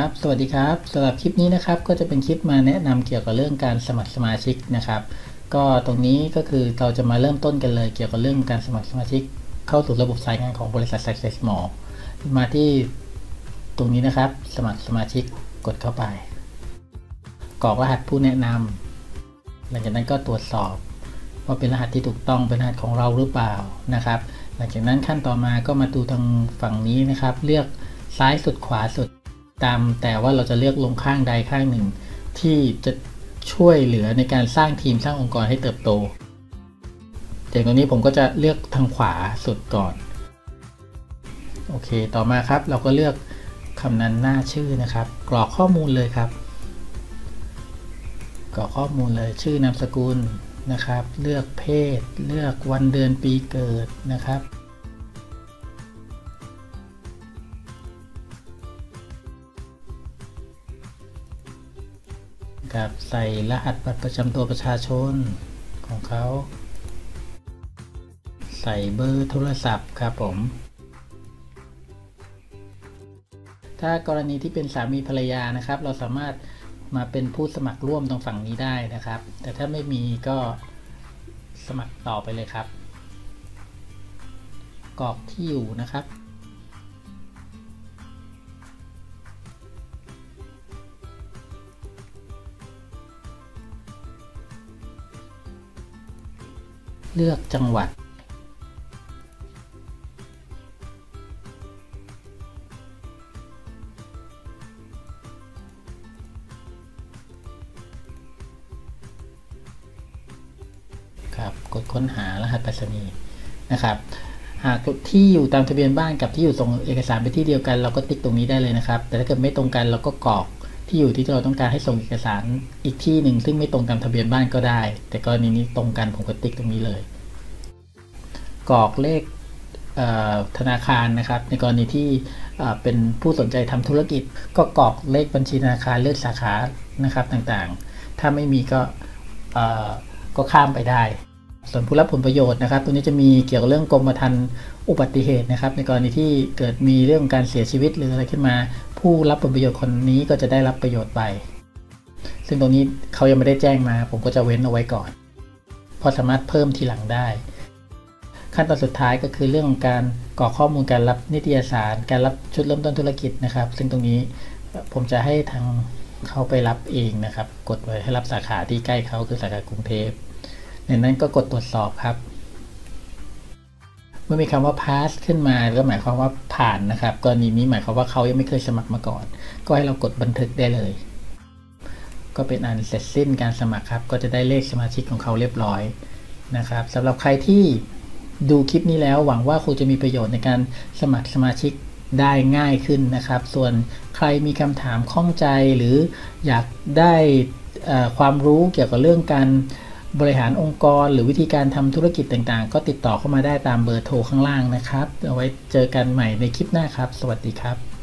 ครับ สวัสดีครับสำหรับคลิปนี้นะครับ ก็จะเป็นคลิปมาแนะนำเกี่ยวกับเรื่องการสมัครสมาชิกนะครับ ก็ตรงนี้ก็คือเราจะมาเริ่มต้นกันเลย เกี่ยวกับเรื่องการสมัครสมาชิก เข้าสู่ระบบสายงานของบริษัท Success Mall มาที่ตรงนี้นะครับ สมัครสมาชิกกดเข้าไปกรอกรหัสผู้แนะนำหลังจากนั้นก็ตรวจสอบ ว่าเป็นรหัสที่ถูกต้องเป็นรหัสของเราหรือเปล่านะครับ หลังจากนั้นขั้นต่อมาก็มาดูทางฝั่งนี้นะครับ เลือกซ้ายสุดขวาสุด ตาม แต่ว่าเราจะเลือกลงข้างใดข้างหนึ่ง ที่จะช่วยเหลือในการสร้างทีมสร้างองค์กรให้เติบโตอย่างตรงนี้ผมก็จะเลือกทางขวาสุดก่อน โอเค ต่อมาครับ เราก็เลือกคำนั้นหน้าชื่อนะครับ กรอกข้อมูลเลยครับ กรอกข้อมูลเลยชื่อนามสกุลนะครับ เลือกเพศ เลือกวันเดือนปีเกิดนะครับ กับใส่รหัสบัตรประจำตัวประชาชนของเขา ใส่เบอร์โทรศัพท์ครับผม ถ้ากรณีที่เป็นสามีภรรยานะครับ เราสามารถมาเป็นผู้สมัครร่วมตรงฝั่งนี้ได้นะครับ แต่ถ้าไม่มีก็สมัครต่อไปเลยครับกรอกที่อยู่นะครับ เลือกจังหวัด ครับ กดค้นหารหัสไปรษณีย์นะครับหากที่อยู่ตามทะเบียนบ้านกับที่อยู่ส่งเอกสารไปที่เดียวกัน เราก็ติ๊กตรงนี้ได้เลยนะครับ แต่ถ้าเกิดไม่ตรงกันเราก็กรอก ที่อยู่ที่เราต้องการให้ส่งเอกสารอีกที่หนึ่งซึ่งไม่ตรงตามทะเบียนบ้านก็ได้ แต่กรณีนี้ตรงกันผมก็ติ๊กตรงนี้เลยกรอกเลขธนาคารนะครับ ในกรณีที่เป็นผู้สนใจทำธุรกิจ ก็กรอกเลขบัญชีธนาคารเลือกสาขานะครับต่างๆ ถ้าไม่มีก็ก็ข้ามไปได้ ส่วนผู้รับผลประโยชน์นะครับ ตัวนี้จะมีเกี่ยวกับเรื่องกรมธรรม์อุบัติเหตุนะครับ ในกรณีที่เกิดมีเรื่องการเสียชีวิตหรืออะไรขึ้นมา ผู้รับผลประโยชน์คนนี้ก็จะได้รับประโยชน์ไป ซึ่งตรงนี้เขายังไม่ได้แจ้งมา ผมก็จะเว้นเอาไว้ก่อน พอสามารถเพิ่มทีหลังได้ ขั้นตอนสุดท้ายก็คือเรื่องของการกรอกข้อมูลการรับนิตยสาร การรับชุดเริ่มต้นธุรกิจนะครับ ซึ่งตรงนี้ผมจะให้ทางเขาไปรับเองนะครับ กดไว้ให้รับสาขาที่ใกล้เขาคือสาขากรุงเทพในนั้นก็กดตรวจสอบครับ เมื่อมีคำว่า pass ขึ้นมาก็หมายความว่าผ่านนะครับ กรณีนี้หมายความว่าเขายังไม่เคยสมัครมาก่อน ก็ให้เรากดบันทึกได้เลย ก็เป็นอันเสร็จสิ้นการสมัครครับ ก็จะได้เลขสมาชิกของเขาเรียบร้อยนะครับสำหรับใครที่ดูคลิปนี้แล้วหวังว่าคงจะมีประโยชน์ในการสมัครสมาชิกได้ง่ายขึ้นนะครับ ส่วนใครมีคำถามข้องใจหรืออยากได้ความรู้เกี่ยวกับเรื่องการ บริหารองค์กรหรือวิธีการทำธุรกิจต่างๆ ก็ติดต่อเข้ามาได้ตามเบอร์โทรข้างล่างนะครับ เอาไว้เจอกันใหม่ในคลิปหน้าครับ สวัสดีครับ